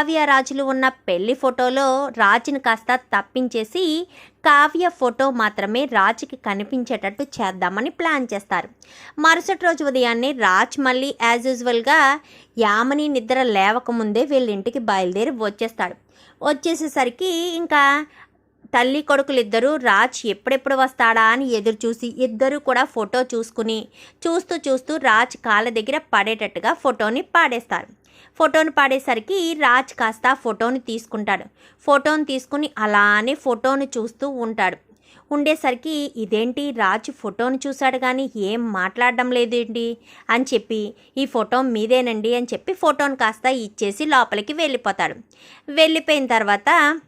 కావ్య రాజులు ఉన్న పెళ్ళి ఫోటోలో రాజుని కాస్త తప్పించేసి కావ్య ఫోటో మాత్రమే రాజుకి కనిపించేటట్టు చేద్దామని ప్లాన్ చేస్తారు. మరుసటి రోజు ఉదయాన్నే రాజ్ మళ్ళీ యాజ్ యూజువల్గా యామని నిద్ర లేవకముందే వీళ్ళింటికి బయలుదేరి వచ్చేస్తాడు. వచ్చేసేసరికి ఇంకా తల్లి కొడుకులు ఇద్దరు రాజ్ ఎప్పుడెప్పుడు వస్తాడా అని ఎదురు చూసి ఇద్దరు కూడా ఫోటో చూసుకుని చూస్తూ చూస్తూ రాజ్ కాళ్ళ దగ్గర పడేటట్టుగా ఫోటోని పాడేస్తారు. ఫోటోని పాడేసరికి రాజ్ కాస్త ఫోటోని తీసుకుంటాడు. ఫోటోని తీసుకుని అలానే ఫోటోను చూస్తూ ఉంటాడు. ఉండేసరికి ఇదేంటి? రాజు ఫోటోను చూశాడు కానీ ఏం మాట్లాడడం లేదేంటి? అని చెప్పి ఈ ఫోటో మీదేనండి అని చెప్పి ఫోటోని కాస్త ఇచ్చేసి లోపలికి వెళ్ళిపోతాడు. వెళ్ళిపోయిన తర్వాత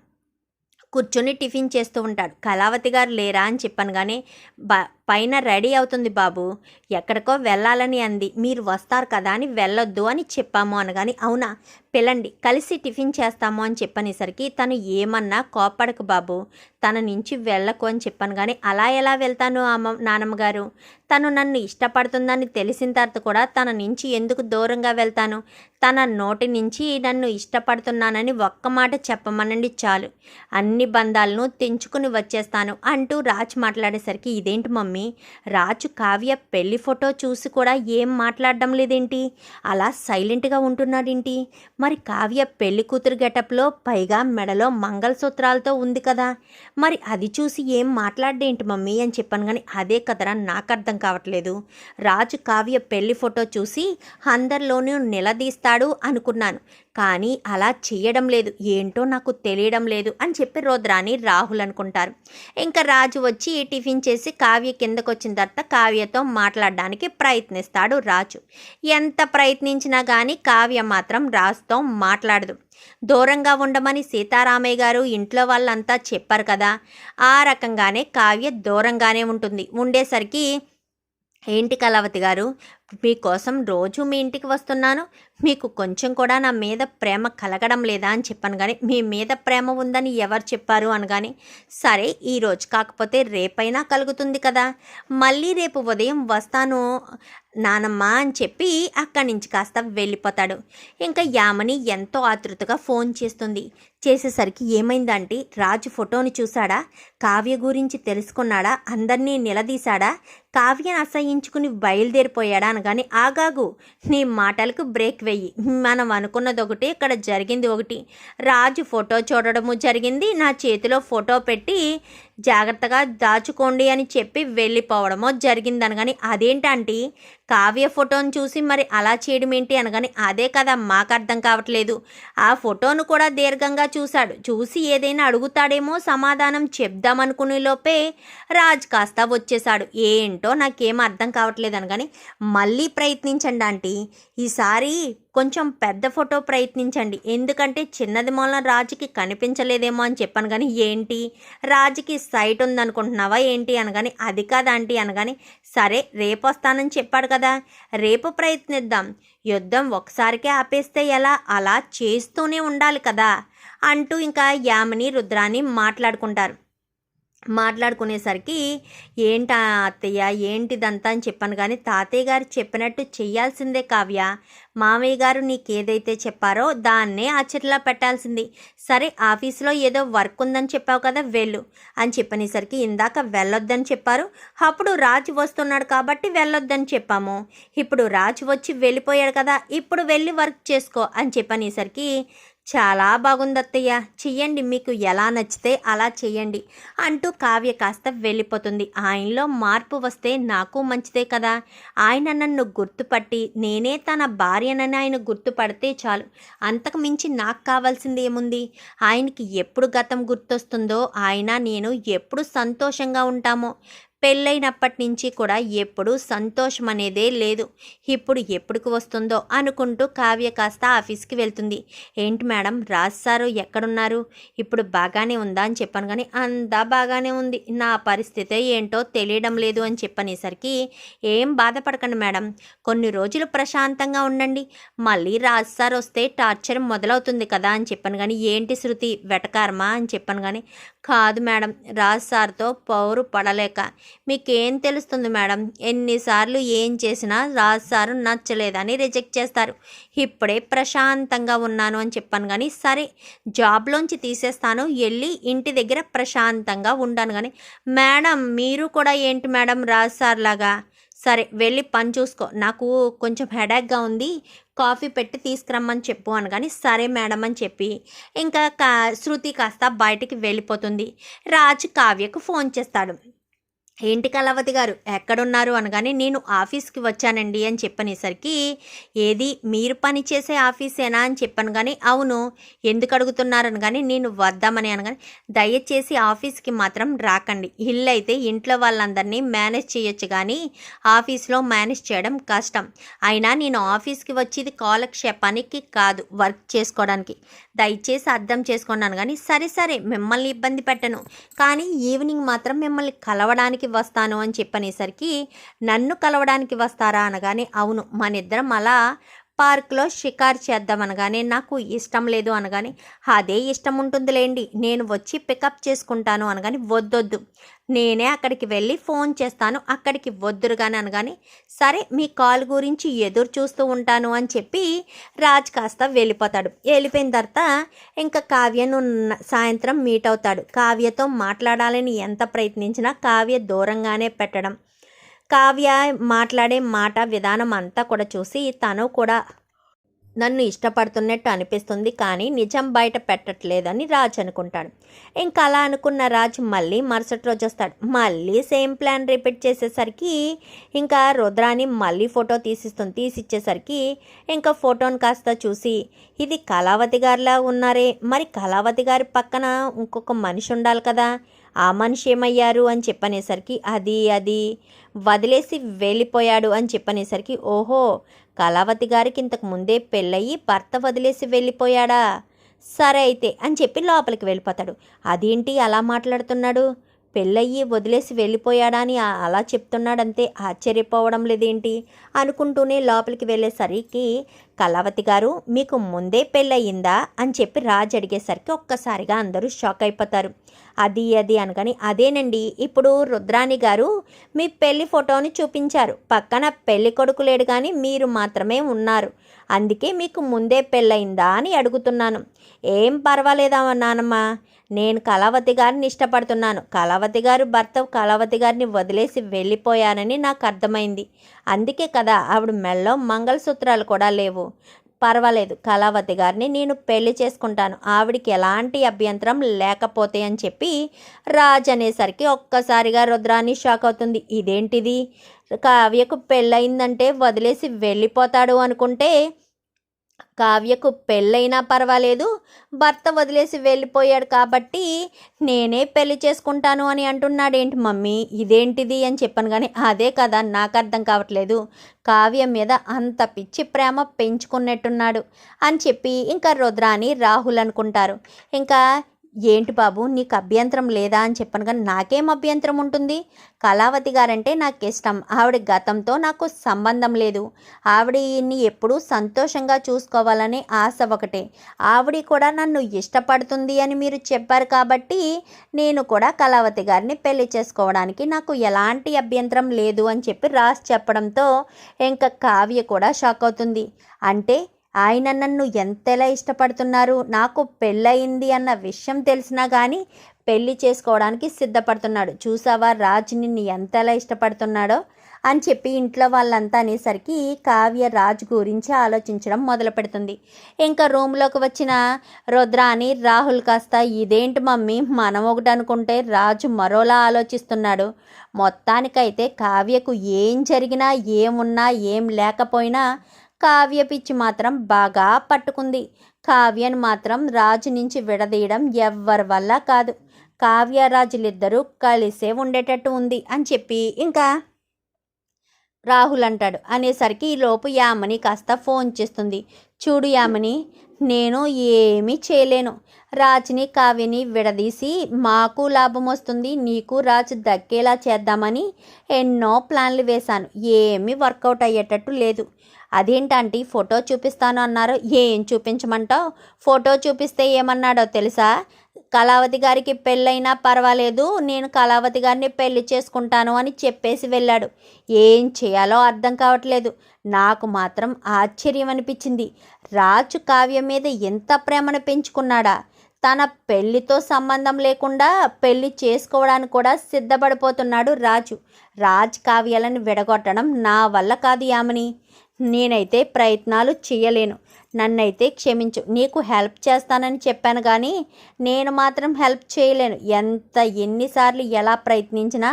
కూర్చొని టిఫిన్ చేస్తూ ఉంటాడు. కళావతి గారు లేరా అని చెప్పాను కానీ బ పైన రెడీ అవుతుంది బాబు. ఎక్కడికో వెళ్ళాలని అంది. మీరు వస్తారు కదా అని వెళ్ళొద్దు అని చెప్పాము అనగాని అవునా? పిల్లండి కలిసి టిఫిన్ చేస్తాము అని చెప్పనేసరికి తను ఏమన్నా కోపడకు బాబు. తన నుంచి వెళ్ళకు అని చెప్పాను కానీ అలా ఎలా వెళ్తాను అమ్మ నానమ్మ గారు? తను నన్ను ఇష్టపడుతుందని తెలిసిన తర్వాత కూడా తన నుంచి ఎందుకు దూరంగా వెళ్తాను? తన నోటి నుంచి నన్ను ఇష్టపడుతున్నానని ఒక్క మాట చెప్పమనండి చాలు. అన్ని బంధాలను తెంచుకుని వచ్చేస్తాను అంటూ రాజ్ మాట్లాడేసరికి ఇదేంటి మమ్మీ? రాజు కావ్య పెళ్ళి ఫోటో చూసి కూడా ఏం మాట్లాడడం లేదేంటి? అలా సైలెంట్గా ఉంటున్నాడేంటి? మరి కావ్య పెళ్ళి కూతురు గెటప్లో పైగా మెడలో మంగళసూత్రాలతో ఉంది కదా. మరి అది చూసి ఏం మాట్లాడేంటి మమ్మీ అని చెప్పాను కానీ అదే కదరా నాకు అర్థం కావట్లేదు. రాజు కావ్య పెళ్ళి ఫోటో చూసి అందరిలోనూ నిలదీస్తాడు అనుకున్నాను. కానీ అలా చేయడం లేదు. ఏంటో నాకు తెలియడం లేదు అని చెప్పి రుద్రాని రాహుల్ అనుకుంటారు. ఇంకా రాజు వచ్చి టిఫిన్ చేసి కావ్య కిందకు వచ్చిన తర్వాత కావ్యతో మాట్లాడడానికి ప్రయత్నిస్తాడు రాజు. ఎంత ప్రయత్నించినా కానీ కావ్య మాత్రం రాజుతో మాట్లాడదు. దూరంగా ఉండమని సీతారామయ్య గారు ఇంట్లో వాళ్ళంతా చెప్పారు కదా. ఆ రకంగానే కావ్య దూరంగానే ఉంటుంది. ఉండేసరికి ఏంటి కళావతి గారు? మీకోసం రోజు మీ ఇంటికి వస్తున్నాను. మీకు కొంచెం కూడా నా మీద ప్రేమ కలగడం లేదా అని చెప్పాను కానీ మీ మీద ప్రేమ ఉందని ఎవరు చెప్పారు అనగాని సరే ఈరోజు కాకపోతే రేపైనా కలుగుతుంది కదా. మళ్ళీ రేపు ఉదయం వస్తాను నానమ్మ అని చెప్పి అక్కడి నుంచి కాస్త వెళ్ళిపోతాడు. ఇంకా యామని ఎంతో ఆతృతగా ఫోన్ చేస్తుంది. చేసేసరికి ఏమైందంటే రాజు ఫోటోని చూశాడా? కావ్య గురించి తెలుసుకున్నాడా? అందరినీ నిలదీశాడా? కావ్యను అసహించుకుని బయలుదేరిపోయాడా కానీ ఆగాగు నీ మాటలకు బ్రేక్ వెయ్యి మనం అనుకున్నది ఒకటి ఇక్కడ జరిగింది ఒకటి. రాజు ఫోటో చూడడము జరిగింది. నా చేతిలో ఫోటో పెట్టి జాగ్రత్తగా దాచుకోండి అని చెప్పి వెళ్ళిపోవడమో జరిగింది అనగాని అదేంటంటే కావ్య ఫోటోను చూసి మరి అలా చేయడం ఏంటి? అనగాని అదే కదా మాకు అర్థం కావట్లేదు. ఆ ఫోటోను కూడా దీర్ఘంగా చూశాడు. చూసి ఏదైనా అడుగుతాడేమో సమాధానం చెప్దామనుకునే లోపే రాజ్ కాస్త వచ్చేశాడు. ఏంటో నాకేం అర్థం కావట్లేదు అనగాని మళ్ళీ ప్రయత్నించండి ఆంటీ. ఈసారి కొంచెం పెద్ద ఫోటో ప్రయత్నించండి. ఎందుకంటే చిన్నది మూలన రాజుకి కనిపించలేదేమో అని చెప్పాను కానీ ఏంటి? రాజుకి సైట్ ఉందనుకుంటున్నావా ఏంటి అనగాని అది కాదా అనగాని సరే రేపు వస్తానని చెప్పాడు కదా. రేపు ప్రయత్నిద్దాం. యుద్ధం ఒకసారికే ఆపేస్తే ఎలా? అలా చేస్తూనే ఉండాలి కదా. అంటూ ఇంకా యామిని రుద్రాని మాట్లాడుకుంటారు. మాట్లాడుకునేసరికి ఏంటా అత్తయ్య ఏంటిదంతా? అని చెప్పాను. కానీ తాతయ్య గారు చెప్పినట్టు చెయ్యాల్సిందే కావ్య. మామయ్య గారు నీకేదైతే చెప్పారో దాన్నే ఆచరిలా పెట్టాల్సింది. సరే ఆఫీస్లో ఏదో వర్క్ ఉందని చెప్పావు కదా వెళ్ళు అని చెప్పనేసరికి ఇందాక వెళ్ళొద్దని చెప్పారు. అప్పుడు రాజు వస్తున్నాడు కాబట్టి వెళ్ళొద్దని చెప్పాము. ఇప్పుడు రాజు వచ్చి వెళ్ళిపోయాడు కదా ఇప్పుడు వెళ్ళి వర్క్ చేసుకో అని చెప్పనేసరికి చాలా బాగుంది అత్తయ్య చెయ్యండి మీకు ఎలా నచ్చితే అలా చెయ్యండి అంటూ కావ్య కాస్త వెళ్ళిపోతుంది. ఆయనలో మార్పు వస్తే నాకు మంచిదే కదా. ఆయన నన్ను గుర్తుపట్టి నేనే తన భార్యనని ఆయన గుర్తుపడితే చాలు. అంతకు మించి నాకు కావాల్సింది ఏముంది? ఆయనకి ఎప్పుడు గతం గుర్తొస్తుందో ఆయన నేను ఎప్పుడు సంతోషంగా ఉంటామో. పెళ్ళైనప్పటి నుంచి కూడా ఎప్పుడు సంతోషం అనేదే లేదు. ఇప్పుడు ఎప్పుడుకు వస్తుందో అనుకుంటూ కావ్య కాస్త ఆఫీస్కి వెళ్తుంది. ఏంటి మేడం రాజ్ సారు ఎక్కడున్నారు? ఇప్పుడు బాగానే ఉందా అని చెప్పాను కానీ అంతా బాగానే ఉంది. నా పరిస్థితి ఏంటో తెలియడం లేదు అని చెప్పనేసరికి ఏం బాధపడకండి మేడం. కొన్ని రోజులు ప్రశాంతంగా ఉండండి. మళ్ళీ రాజ్ సార్ వస్తే టార్చర్ మొదలవుతుంది కదా అని చెప్పాను కానీ ఏంటి శృతి వెటకారమా అని చెప్పాను కానీ కాదు మేడం. రాజ్ సార్తో పౌరు పడలేక మీకేం తెలుస్తుంది మేడం? ఎన్నిసార్లు ఏం చేసినా రాజు సారు నచ్చలేదని రిజెక్ట్ చేస్తారు. ఇప్పుడే ప్రశాంతంగా ఉన్నాను అని చెప్పాను కానీ సరే జాబ్లోంచి తీసేస్తాను వెళ్ళి ఇంటి దగ్గర ప్రశాంతంగా ఉంటాను కానీ మేడం మీరు కూడా ఏంటి మేడం రాజు సార్ లాగా సరే వెళ్ళి పని చూసుకో. నాకు కొంచెం హెడాక్గా ఉంది. కాఫీ పెట్టి తీసుకురమ్మని చెప్పు అని కానీ సరే మేడం అని చెప్పి ఇంకా కా శృతి కాస్త బయటికి వెళ్ళిపోతుంది. రాజ్ కావ్యకు ఫోన్ చేస్తాడు. ఏంటి కళావతి గారు? ఎక్కడున్నారు అనగానే నేను ఆఫీస్కి వచ్చానండి అని చెప్పనేసరికి ఏది మీరు పని చేసే ఆఫీసేనా అని చెప్పాను కానీ అవును. ఎందుకు అడుగుతున్నారని కానీ నేను వద్దామని అనగానే దయచేసి ఆఫీస్కి మాత్రం రాకండి. ఇల్లు అయితే ఇంట్లో వాళ్ళందరినీ మేనేజ్ చేయొచ్చు కానీ ఆఫీస్లో మేనేజ్ చేయడం కష్టం. అయినా నేను ఆఫీస్కి వచ్చేది కాలక్షేపానికి కాదు వర్క్ చేసుకోవడానికి. దయచేసి అర్థం చేసుకున్నాను కానీ సరే సరే మిమ్మల్ని ఇబ్బంది పెట్టను. కానీ ఈవినింగ్ మాత్రం మిమ్మల్ని కలవడానికి వస్తాను అని చెప్పనేసరికి నన్ను కలవడానికి వస్తారా అనగానే అవును మన ఇద్దరం అలా పార్క్లో షికారు చేద్దాం అనగానే నాకు ఇష్టం లేదు అనగానే అదే ఇష్టం ఉంటుందిలేండి నేను వచ్చి పికప్ చేసుకుంటాను అనగానే వద్దొద్దు నేనే అక్కడికి వెళ్ళి ఫోన్ చేస్తాను అక్కడికి వద్దురుగానే అనగానే సరే మీ కాల్ గురించి ఎదురు చూస్తూ ఉంటాను అని చెప్పి రాజ్ కాస్త వెళ్ళిపోతాడు. వెళ్ళిపోయిన తర్వాత ఇంకా కావ్యను సాయంత్రం మీట్ అవుతాడు. కావ్యతో మాట్లాడాలని ఎంత ప్రయత్నించినా కావ్య దూరంగానే పెట్టడం. కావ్య మాట్లాడే మాట విధానం అంతా కూడా చూసి తను కూడా నన్ను ఇష్టపడుతున్నట్టు అనిపిస్తుంది కానీ నిజం బయట పెట్టట్లేదని రాజ్ అనుకుంటాడు. ఇంకా అలా అనుకున్న రాజ్ మళ్ళీ మరుసటి రోజు వస్తాడు. మళ్ళీ సేమ్ ప్లాన్ రిపీట్ చేసేసరికి ఇంకా రుద్రాని మళ్ళీ ఫోటో తీసిస్తుంది. తీసిచ్చేసరికి ఇంకా ఫోటోని కాస్త చూసి ఇది కళావతి గారిలా ఉన్నారే. మరి కళావతి గారి పక్కన ఇంకొక మనిషి ఉండాలి కదా. ఆ మనిషి ఏమయ్యారు అని చెప్పనేసరికి అది అది వదిలేసి వెళ్ళిపోయాడు అని చెప్పనేసరికి ఓహో కళావతి గారికి ఇంతకు ముందే పెళ్ళయి భర్త వదిలేసి వెళ్ళిపోయాడా? సరే అయితే అని చెప్పి లోపలికి వెళ్ళిపోతాడు. అదేంటి అలా మాట్లాడుతున్నాడు? పెళ్ళయ్యి వదిలేసి వెళ్ళిపోయాడా అని అలా చెప్తున్నాడంతే ఆశ్చర్యపోవడం లేదేంటి? అనుకుంటూనే లోపలికి వెళ్ళేసరికి కళావతి గారు మీకు ముందే పెళ్ళయిందా అని చెప్పి రాజు అడిగేసరికి ఒక్కసారిగా అందరూ షాక్ అయిపోతారు. అది అది అనగాని అదేనండి ఇప్పుడు రుద్రాణి గారు మీ పెళ్ళి ఫోటోని చూపించారు. పక్కన పెళ్ళి కొడుకు లేడు కానీ మీరు మాత్రమే ఉన్నారు. అందుకే మీకు ముందే పెళ్ళయిందా అని అడుగుతున్నాను. ఏం పర్వాలేదా నానమ్మ? నేను కళావతి గారిని ఇష్టపడుతున్నాను. కళావతి గారు భర్త కళావతి గారిని వదిలేసి వెళ్ళిపోయానని నాకు అర్థమైంది. అందుకే కదా ఆవిడ మెల్లో మంగళసూత్రాలు కూడా లేవు. పర్వాలేదు. కళావతి గారిని నేను పెళ్ళి చేసుకుంటాను. ఆవిడికి ఎలాంటి అభ్యంతరం లేకపోతే అని చెప్పి రాజ్ అనేసరికి ఒక్కసారిగా రుద్రాని షాక్ అవుతుంది. ఇదేంటిది? కావ్యకు పెళ్ళయిందంటే వదిలేసి వెళ్ళిపోతాడు అనుకుంటే కావ్యకు పెళ్ళైనా పర్వాలేదు. భర్త వదిలేసి వెళ్ళిపోయాడు కాబట్టి నేనే పెళ్ళి చేసుకుంటాను అని అంటున్నాడేంటి మమ్మీ? ఇదేంటిది అని చెప్పాను కానీ అదే కదా నాకు అర్థం కావట్లేదు. కావ్య మీద అంత పిచ్చి ప్రేమ పెంచుకున్నట్టున్నాడు అని చెప్పి ఇంకా రుద్రాని రాహుల్ అనుకుంటారు. ఇంకా ఏంటి బాబు నీకు అభ్యంతరం లేదా అని చెప్పాను కానీ నాకేం అభ్యంతరం ఉంటుంది? కళావతి గారంటే నాకు ఇష్టం ఆవిడ గతంతో నాకు సంబంధం లేదు. ఆవిడని ఎప్పుడూ సంతోషంగా చూసుకోవాలనే ఆశ ఒకటే. ఆవిడ కూడా నన్ను ఇష్టపడుతుంది అని మీరు చెప్పారు కాబట్టి నేను కూడా కళావతి గారిని పెళ్ళి చేసుకోవడానికి నాకు ఎలాంటి అభ్యంతరం లేదు అని చెప్పి రాసి చెప్పడంతో ఇంకా కావ్య కూడా షాక్ అవుతుంది. అంటే ఆయన నన్ను ఎంతలా ఇష్టపడుతున్నారు? నాకు పెళ్ళయింది అన్న విషయం తెలిసినా కానీ పెళ్ళి చేసుకోవడానికి సిద్ధపడుతున్నాడు. చూసావా రాజు నిన్ను ఎంతలా ఇష్టపడుతున్నాడో? అని చెప్పి ఇంట్లో వాళ్ళంతా అనేసరికి కావ్య రాజు గురించి ఆలోచించడం మొదలు పెడుతుంది ఇంకా రూమ్లోకి వచ్చిన రుద్రాని రాహుల్ కాస్త ఇదేంటి మమ్మీ? మనం ఒకటి అనుకుంటే రాజు మరోలా ఆలోచిస్తున్నాడు. మొత్తానికైతే కావ్యకు ఏం జరిగినా ఏమున్నా ఏం లేకపోయినా కావ్య పిచ్చి మాత్రం బాగా పట్టుకుంది. కావ్యను మాత్రం రాజు నుంచి విడదీయడం ఎవ్వరి వల్ల కాదు. కావ్యరాజులిద్దరూ కలిసే ఉండేటట్టు ఉంది అని చెప్పి ఇంకా రాహుల్ అంటాడు అనేసరికి ఈ లోపు యామని కాస్త ఫోన్ చేస్తుంది. చూడు యామని నేను ఏమీ చేయలేను. రాజ్ని కావ్యని విడదీసి మాకు లాభం వస్తుంది. నీకు రాజ్ దక్కేలా చేద్దామని ఎన్నో ప్లాన్లు వేశాను. ఏమీ వర్కౌట్ అయ్యేటట్టు లేదు. అదేంటంటే ఫోటో చూపిస్తాను అన్నారు. ఏం చూపించమంటావు? ఫోటో చూపిస్తే ఏమన్నాడో తెలుసా? కళావతి గారికి పెళ్ళైనా పర్వాలేదు నేను కళావతి గారిని పెళ్ళి చేసుకుంటాను అని చెప్పేసి వెళ్ళాడు. ఏం చేయాలో అర్థం కావట్లేదు. నాకు మాత్రం ఆశ్చర్యం అనిపించింది. రాజు కావ్య మీద ఎంత ప్రేమను పెంచుకున్నాడా? తన పెళ్ళితో సంబంధం లేకుండా పెళ్ళి చేసుకోవడానికి కూడా సిద్ధపడిపోతున్నాడు రాజు. రాజ్ కావ్యాలను విడగొట్టడం నా వల్ల కాదు యామని. నేనైతే ప్రయత్నాలు చేయలేను. నన్నైతే క్షమించు. నీకు హెల్ప్ చేస్తానని చెప్పాను కానీ నేను మాత్రం హెల్ప్ చేయలేను. ఎంత ఎన్నిసార్లు ఎలా ప్రయత్నించినా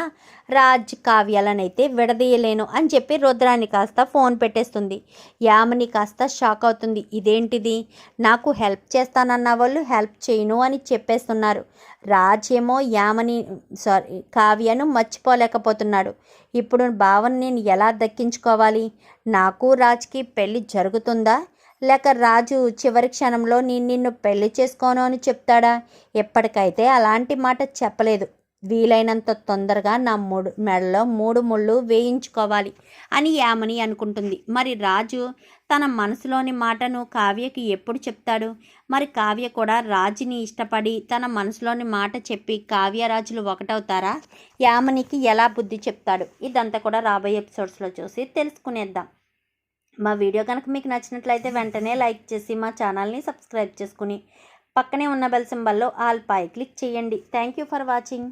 రాజ్ కావ్యాలనైతే విడదీయలేను అని చెప్పి రుద్రాన్ని కాస్త ఫోన్ పెట్టేస్తుంది. యామని కాస్త షాక్ అవుతుంది. ఇదేంటిది? నాకు హెల్ప్ చేస్తానన్న వాళ్ళు హెల్ప్ చేయను అని చెప్పేస్తున్నారు. రాజ్ ఏమో యామని సారీ కావ్యను మర్చిపోలేకపోతున్నాడు. ఇప్పుడు భావన నేను ఎలా దక్కించుకోవాలి? నాకు రాజ్కి పెళ్ళి జరుగుతుందా? లేక రాజు చివరి క్షణంలో నేను నిన్ను పెళ్ళి చేసుకోను అని చెప్తాడా? ఎప్పటికైతే అలాంటి మాట చెప్పలేదు. వీలైనంత తొందరగా నా మూడు మెడలో మూడు ముళ్ళు వేయించుకోవాలి అని యామని అనుకుంటుంది. మరి రాజు తన మనసులోని మాటను కావ్యకి ఎప్పుడు చెప్తాడు? మరి కావ్య కూడా రాజుని ఇష్టపడి తన మనసులోని మాట చెప్పి కావ్యరాజులు ఒకటవుతారా? యామనికి ఎలా బుద్ధి చెప్తాడు? ఇదంతా కూడా రాబోయే ఎపిసోడ్స్లో చూసి తెలుసుకునేద్దాం. మా వీడియో కనుక మీకు నచ్చినట్లయితే వెంటనే లైక్ చేసి మా ఛానల్ని సబ్స్క్రైబ్ చేసుకుని పక్కనే ఉన్న బెల్ సింబల్లో ఆల్ పై క్లిక్ చేయండి. Thank you for watching.